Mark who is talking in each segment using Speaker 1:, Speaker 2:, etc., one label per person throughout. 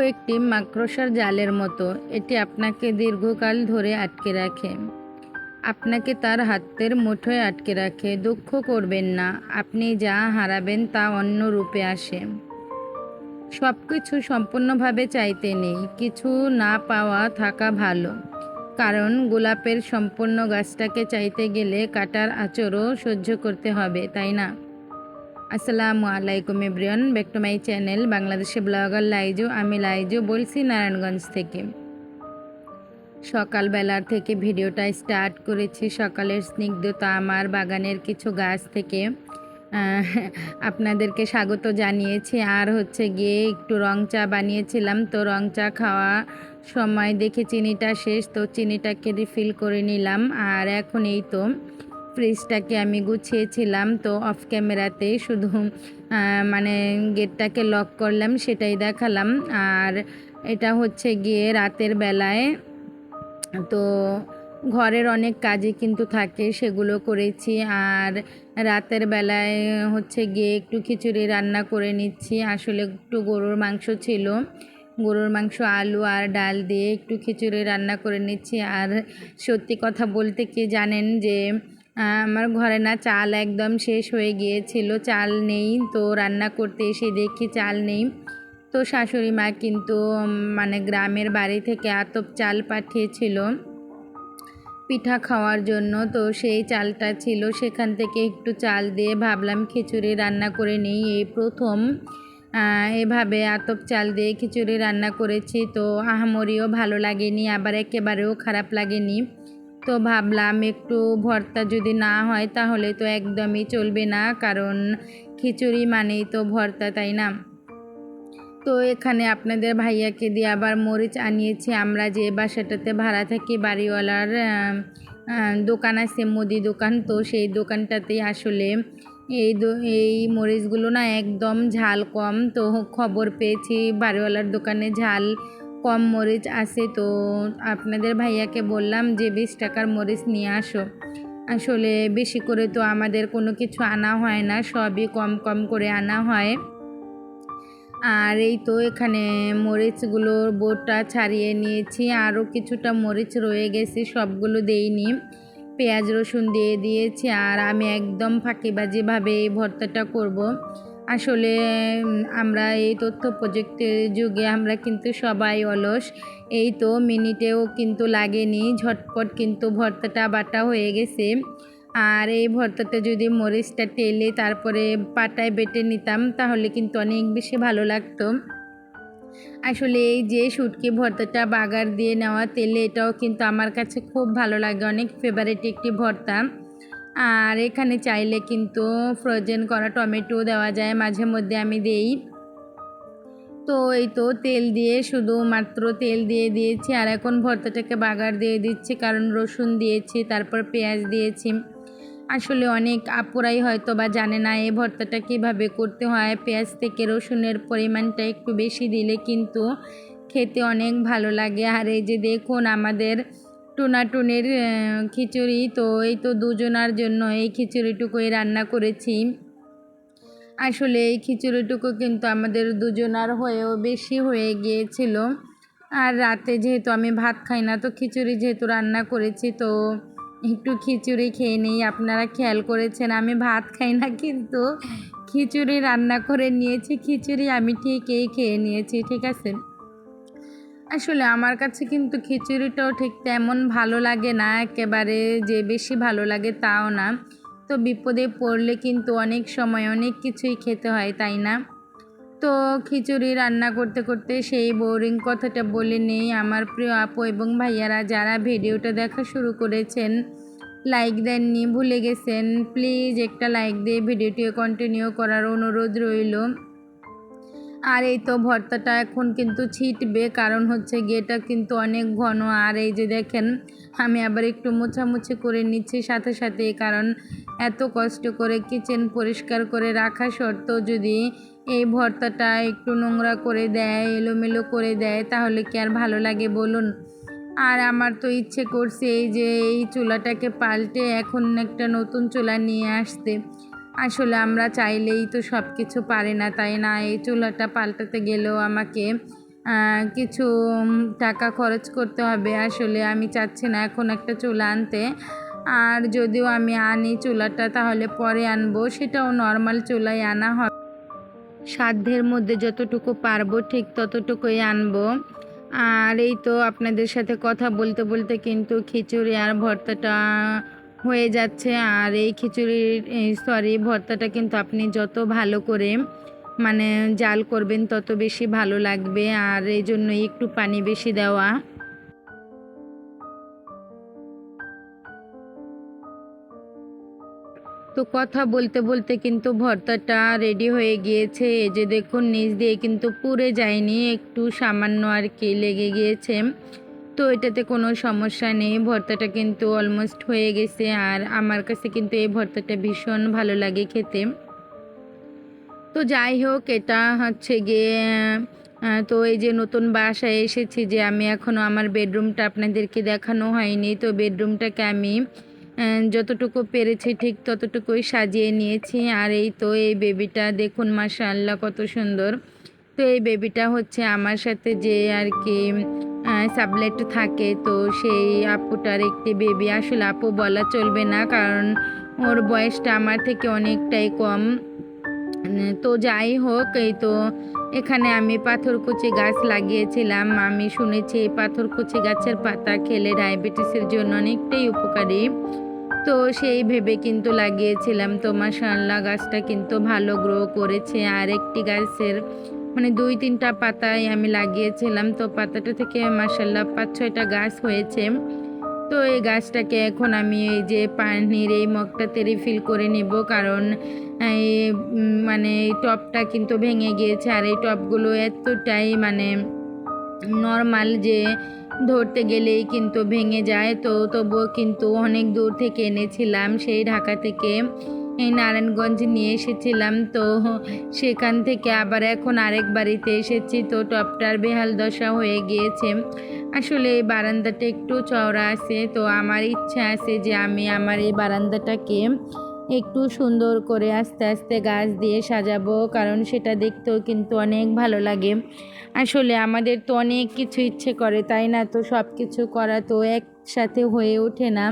Speaker 1: একটি মাকড়সার জালের মতো। এটি আপনাকে দীর্ঘকাল ধরে আটকে রাখে। আপনাকে তার হাতের মুঠোয় আটকে রাখে। দুঃখ করবেন না। আপনি যা হারাবেন তা অন্য রূপে আসে। সব কিছু সম্পূর্ণভাবে চাইতে নেই। কিছু না পাওয়া থাকা ভালো। কারণ গোলাপের সম্পূর্ণ গাছটাকে চাইতে গেলে কাটার আচরও সহ্য করতে হবে, তাই না? আসসালামু আলাইকুম everyone, back to my channel বাংলাদেশে ব্লগার লাইজু। আমি লাইজু বলছি নারায়ণগঞ্জ থেকে। সকালবেলার থেকে ভিডিওটা স্টার্ট করেছি সকালের স্নিগ্ধতা আমার বাগানের কিছু গাছ থেকে। আপনাদেরকে স্বাগত জানিয়েছি। আর হচ্ছে গিয়ে একটু রং চা বানিয়েছিলাম। তো রং চা খাওয়া সময় দেখে চিনিটা শেষ। তো চিনিটাকে রিফিল করে নিলাম। আর এখন এই তো ফ্রিজটাকে আমি গুছিয়েছিলাম। তো অফ ক্যামেরাতে শুধু মানে গেটটাকে লক করলাম, সেটাই দেখালাম। আর এটা হচ্ছে গিয়ে রাতের বেলায়। তো ঘরের অনেক কাজই কিন্তু থাকে, সেগুলো করেছি। আর রাতের বেলায় হচ্ছে গিয়ে একটু খিচুড়ি রান্না করে নিচ্ছি। আসলে একটু গরুর মাংস ছিল। গরুর মাংস, আলু আর ডাল দিয়ে একটু খিচুড়ি রান্না করে নিচ্ছি। আর সত্যি কথা বলতে কি জানেন যে আমার ঘরে না চাল একদম শেষ হয়ে গিয়েছিল, চাল নেই তো রান্না করতে এসে দেখি চাল নেই। তো শাশুড়ি মা কিন্তু মানে গ্রামের বাড়ি থেকে আতপ চাল পাঠিয়েছিল পিঠা খাওয়ার জন্য। তো সেই চালটা ছিল, সেখান থেকে একটু চাল দিয়ে ভাবলাম খিচুড়ি রান্না করে নিই। এই প্রথম এভাবে আতপ চাল দিয়ে খিচুড়ি রান্না করেছি। তো আহামরিও ভালো লাগেনি, আবার একেবারেও খারাপ লাগেনি। তো ভাবলাম একটু ভর্তা যদি না হয় তাহলে তো একদমই চলবে না, কারণ খিচুড়ি মানেই তো ভর্তা, তাই না? তো এখানে আপনাদের ভাইয়াকে দিয়ে আবার মরিচ আনিয়েছি। আমরা যে বাসাটাতে ভাড়া থাকি, বাড়িওয়ালার দোকান আছে, মুদি দোকান। তো সেই দোকানটাতেই আসলে এই এই মরিচগুলো না একদম ঝাল কম। তো খবর পেয়েছি বাড়িওয়ালার দোকানে ঝাল কম মরিচ আছে, তো আপনাদের ভাইয়াকে বললাম যে বিশ টাকার মরিচ নিয়ে আসো। আসলে বেশি করে তো আমাদের কোনো কিছু আনা হয় না, সবই কম কম করে আনা হয়। আর এই তো এখানে মরিচগুলোর বোটটা ছাড়িয়ে নিয়েছি, আরও কিছুটা মরিচ রয়ে গেছে, সবগুলো দেইনি। পেঁয়াজ রসুন দিয়ে দিয়েছি, আর আমি একদম ফাঁকিবাজিভাবে এই ভর্তাটা করব। আসলে আমরা এই তথ্য প্রযুক্তির যুগে আমরা কিন্তু সবাই অলস। এই তো মিনিটেও কিন্তু লাগেনি, ঝটপট কিন্তু ভর্তাটা বাটা হয়ে গেছে। আর এই ভর্তাতে যদি মরিচটা টেলে তারপরে পাটায় বেটে নিতাম, তাহলে কিন্তু অনেক বেশি ভালো লাগতো। আসলে এই যে শুটকি ভর্তাটা বাগার দিয়ে নেওয়া তেলে, এটাও কিন্তু আমার কাছে খুব ভালো লাগে, অনেক ফেভারিট একটি ভর্তা। আর এখানে চাইলে কিন্তু ফ্রোজেন করা টমেটো দেওয়া যায়, মাঝে মধ্যে আমি দেই। তো এই তো তেল দিয়ে শুধু মাত্র তেল দিয়ে দিয়েছি, আর এখন ভর্তাটাকে বাগার দিয়ে দিচ্ছি, কারণ রসুন দিয়েছি, তারপর পেঁয়াজ দিয়েছি। আসলে অনেক আপুরাই হয়তো বা জানে না এই ভর্তাটা কীভাবে করতে হয়, পেঁয়াজ থেকে রসুনের পরিমাণটা একটু বেশি দিলে কিন্তু খেতে অনেক ভালো লাগে। আর এই যে দেখুন আমাদের টুনাটুনের খিচুড়ি। তো এই তো দুজনার জন্য এই খিচুড়িটুকুই রান্না করেছি। আসলে এই খিচুড়িটুকু কিন্তু আমাদের দুজনার হয়েও বেশি হয়ে গিয়েছিল। আর রাতে যেহেতু আমি ভাত খাই না, তো খিচুড়ি যেহেতু রান্না করেছি, তো একটু খিচুড়ি খেয়ে নিই। আপনারা খেয়াল করেছেন, আমি ভাত খাই না কিন্তু খিচুড়ি রান্না করে নিয়েছি। খিচুড়ি আমি ঠিকই খেয়ে নিয়েছি, ঠিক আছে? আসলে আমার কাছে কিন্তু খিচুড়িটাও ঠিক তেমন ভালো লাগে না, একেবারে যে বেশি ভালো লাগে তাও না। তো বিপদে পড়লে কিন্তু অনেক সময় অনেক কিছুই খেতে হয়, তাই না? তো খিচুড়ি রান্না করতে করতে সেই বোরিং কথাটা বলে নেই। আমার প্রিয় আপু এবং ভাইয়ারা যারা ভিডিওটা দেখা শুরু করেছেন লাইক দেননি, ভুলে গেছেন প্লিজ একটা লাইক দিয়ে ভিডিওটি কন্টিনিউ করার অনুরোধ রইল। আর এই তো ভর্তাটা এখন কিন্তু ছিটবে, কারণ হচ্ছে গিয়েটা কিন্তু অনেক ঘন। আর এই যে দেখেন, আমি আবার একটু মোছামুছি করে নিচ্ছি সাথে সাথে, কারণ এত কষ্ট করে কিচেন পরিষ্কার করে রাখা সত্ত্বেও যদি এই ভর্তাটা একটু নোংরা করে দেয়, এলোমেলো করে দেয়, তাহলে কি আর ভালো লাগে বলুন? আর আমার তো ইচ্ছে করছে এই যে এই চুলাটাকে পাল্টে এখন একটা নতুন চুলা নিয়ে আসতে। আসলে আমরা চাইলেই তো সব কিছু পারে না, তাই না? এই চুলাটা পাল্টাতে গেলেও আমাকে কিছু টাকা খরচ করতে হবে। আসলে আমি চাচ্ছি না এখন একটা চুলা আনতে। আর যদিও আমি আনি চুলাটা, তাহলে পরে আনব। সেটাও নর্মাল চুলাই আনা হবে সাধ্যের মধ্যে যতটুকু পারব ঠিক ততটুকুই আনব। আর এই তো আপনাদের সাথে কথা বলতে বলতে কিন্তু খিচুড়ি আর ভর্তাটা হয়ে যাচ্ছে। আর এই খিচুড়ির সরি ভর্তাটা কিন্তু আপনি যত ভালো করে মানে জাল করবেন, তত বেশি ভালো লাগবে। আর এই জন্য একটু পানি বেশি দেওয়া। তো কথা বলতে বলতে কিন্তু ভর্তাটা রেডি হয়ে গিয়েছে। এই যে দেখুন, নিচ দিয়ে কিন্তু পুড়ে যায়নি, একটু সামান্য আর কি লেগে গিয়েছে। তো এটাতে কোনো সমস্যা নেই। ভর্তাটা কিন্তু অলমোস্ট হয়ে গেছে আর আমার কাছে কিন্তু এই ভর্তাটা ভীষণ ভালো লাগে খেতে। তো যাই হোক, এটা হচ্ছে গিয়ে তো এই যে নতুন বাসায় এসেছি যে আমি এখনও আমার বেডরুমটা আপনাদেরকে দেখানো হয়নি। তো বেডরুমটাকে আমি যতটুকু পেরেছি ঠিক ততটুকুই সাজিয়ে নিয়েছি। আর এই তো এই বেবিটা, দেখুন মাশাআল্লাহ কত সুন্দর। তো এই বেবিটা হচ্ছে আমার সাথে যে আর কি সাবলেট থাকে, তো সেই আপুটার একটি বেবি আসলে আপু বলা চলবে না, কারণ ওর বয়সটা আমার থেকে অনেকটাই কম। তো যাই হোক, এই তো এখানে আমি পাথরকুচি গাছ লাগিয়েছিলাম। আমি শুনেছি এই পাথরকুচি গাছের পাতা খেলে ডায়াবেটিসের জন্য অনেকটাই উপকারী। তো সেই ভেবে কিন্তু লাগিয়েছিলাম। তো মাশাআল্লাহ, গাছটা কিন্তু ভালো গ্রো করেছে। আর একটি গাছের মানে দুই তিনটা পাতায় আমি লাগিয়েছিলাম। তো পাতাটা থেকে মাশাআল্লাহ পাঁচ ছয়টা গাছ হয়েছে। তো এই গাছটাকে এখন আমি এই যে পানির এই মগটাতে রিফিল করে নেব। কারণ এই মানে এই টপটা কিন্তু ভেঙে গিয়েছে। আর এই টপগুলো এতটাই মানে নর্মাল যে ধরতে গেলেই কিন্তু ভেঙে যায়। তো তবুও কিন্তু অনেক দূর থেকে এনেছিলাম সেই ঢাকা থেকে। নারায়ণগঞ্জ নিয়ে এসেছিলাম তো সেখান থেকে আবার এখন আরেক বাড়িতে এসেছি তো টপটার বেহাল দশা হয়ে গিয়েছে। আসলে এই বারান্দাটা একটু চওড়া আছে তো আমার ইচ্ছা আছে যে আমি আমার এই বারান্দাটাকে একটু সুন্দর করে আস্তে আস্তে গাছ দিয়ে সাজাবো, কারণ সেটা দেখতেও কিন্তু অনেক ভালো লাগে। আসলে আমাদের তো অনেক কিছু ইচ্ছে করে, তাই না? তো সব কিছু করা তো একসাথে হয়ে ওঠে না।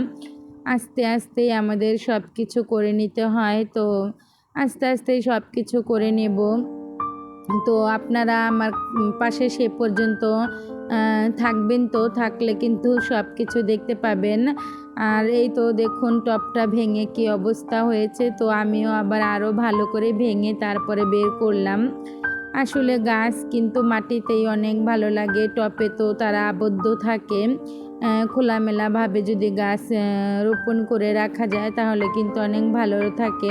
Speaker 1: আস্তে আস্তে আমাদের সব কিছু করে নিতে হয়। তো আস্তে আস্তে সব কিছু করে নেব। তো আপনারা আমার পাশে সে পর্যন্ত থাকবেন তো? থাকলে কিন্তু সব কিছু দেখতে পাবেন। আর এই তো দেখুন, টপটা ভেঙে কি অবস্থা হয়েছে। তো আমিও আবার আরও ভালো করে ভেঙে তারপরে বের করলাম। আসলে গাছ কিন্তু মাটিতেই অনেক ভালো লাগে। টপে তো তারা আবদ্ধ থাকে। খোলামেলাভাবে যদি গাছ রোপণ করে রাখা যায়, তাহলে কিন্তু অনেক ভালো থাকে।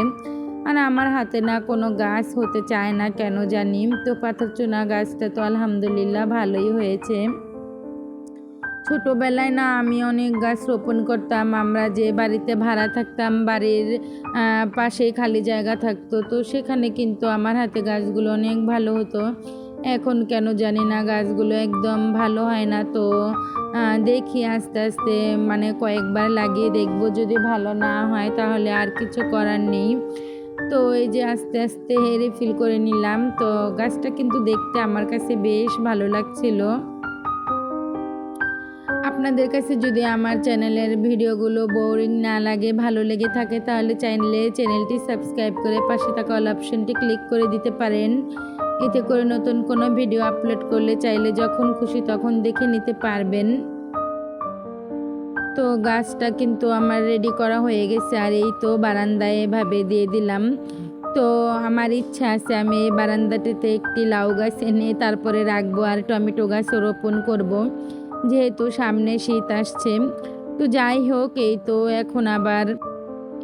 Speaker 1: আর আমার হাতে না কোনো গাছ হতে চায় না, কেন জানি? তো পাথর চুনা গাছটা তো আলহামদুলিল্লাহ ভালোই হয়েছে। ছোটোবেলায় না আমি অনেক গাছ রোপণ করতাম, আমরা যে বাড়িতে ভাড়া থাকতাম, বাড়ির পাশেই খালি জায়গা থাকতো, তো সেখানে কিন্তু আমার হাতে গাছগুলো অনেক ভালো হতো। এখন কেন জানি না, গাছগুলো একদম ভালো হয় না, তো দেখি আস্তে আস্তে মানে কয়েকবার লাগিয়ে দেখব যদি ভালো না হয়, তাহলে আর কিছু করার নেই। তো এই যে আস্তে আস্তে রিফিল করে নিলাম। তো গাছটা কিন্তু দেখতে আমার কাছে বেশ ভালো লাগছিল। আপনাদের কাছে যদি আমার চ্যানেলের ভিডিওগুলো বোরিং না লাগে, ভালো লেগে থাকে, তাহলে চ্যানেলে, চ্যানেলটি সাবস্ক্রাইব করে পাশে থাকা অল অপশনটি ক্লিক করে দিতে পারেন। এতে করে নতুন কোনো ভিডিও আপলোড করলে চাইলে যখন খুশি তখন দেখে নিতে পারবেন। তো গাছটা কিন্তু আমার রেডি করা হয়ে গেছে আর এই তো বারান্দায় এভাবে দিয়ে দিলাম। তো আমার ইচ্ছা আছে আমি এই বারান্দাটিতে একটি লাউ গাছ এনে তারপরে রাখব আর টমেটো গাছও রোপণ করব। যেহেতু সামনে শীত আসছে। তো যাই হোক, এই তো এখন আবার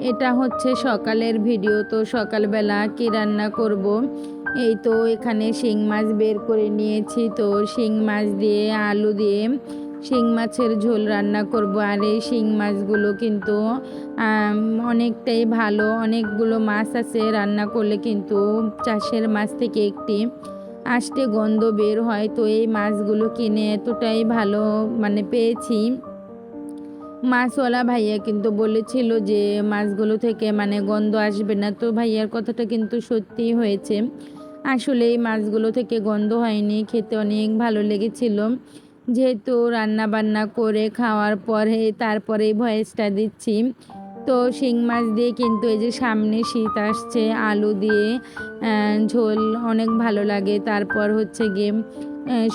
Speaker 1: এটা হচ্ছে সকালের ভিডিও। তো সকালবেলা কি রান্না করব? এই তো এখানে শিং মাছ বের করে নিয়েছি তো শিং মাছ দিয়ে, আলু দিয়ে শিং মাছের ঝোল রান্না করব। আর এই শিং মাছগুলো কিন্তু অনেকটাই ভালো। অনেকগুলো মাছ আছে, রান্না করলে কিন্তু চাষের মাছ থেকে একটি আষ্টে গন্ধ বের হয়। তো এই মাছগুলো কিনে এতটাই ভালো মানে পেয়েছি। মাছওয়ালা ভাইয়া কিন্তু বলেছিল যে, মাছগুলো থেকে মানে গন্ধ আসবে না। তো ভাইয়ার কথাটা কিন্তু সত্যিই হয়েছে। আসলে এই মাছগুলো থেকে গন্ধ হয়নি, খেতে অনেক ভালো লেগেছিল। যেহেতু রান্না বান্না করে খাওয়ার পরে তারপরে ভয়েসটা দিচ্ছি। তো শিং মাছ দিয়ে কিন্তু এই যে সামনে শীত আসছে, আলু দিয়ে ঝোল অনেক ভালো লাগে। তারপর হচ্ছে গিয়ে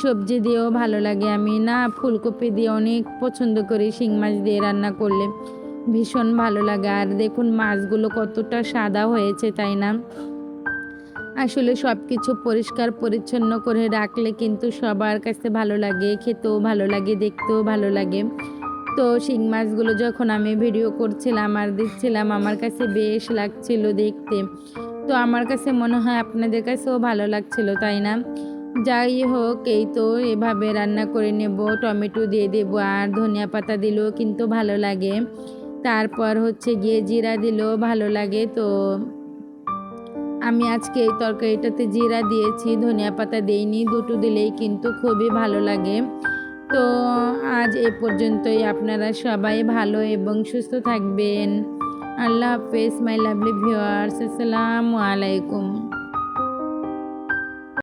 Speaker 1: সবজি দিয়েও ভালো লাগে। আমি না ফুলকপি দিয়ে অনেক পছন্দ করি শিং মাছ দিয়ে রান্না করলে। ভীষণ ভালো লাগে। আর দেখুন মাছগুলো কতটা সাদা হয়েছে, তাই না? আসলে সব কিছু পরিষ্কার, পরিচ্ছন্ন করে রাখলে কিন্তু সবার কাছে ভালো লাগে, খেতেও ভালো লাগে, দেখতেও ভালো লাগে। তো শিং মাছগুলো যখন আমি ভিডিও করছিলাম আর দিচ্ছিলাম, আমার কাছে বেশ লাগছিল দেখতে। তো আমার কাছে মনে হয় আপনাদের কাছেও ভালো লাগছিল, তাই না? যাই হোক, এই তো এভাবে রান্না করে নেব, টমেটো দিয়ে দেবো আর ধনিয়া পাতা দিলেও কিন্তু ভালো লাগে। তারপর হচ্ছে গিয়ে জিরা দিলেও ভালো লাগে, তো আমি আজকে এই তরকারিটাতে জিরা দিয়েছি, ধনিয়া পাতা দেইনি, দুটো দিলেই কিন্তু খুবই ভালো লাগে। তো আজ এ পর্যন্তই, আপনারা সবাই ভালো এবং সুস্থ থাকবেন। আল্লাহ হাফেজ, মাই লাভলি ভিউয়ার্স, আসসালামু আলাইকুম।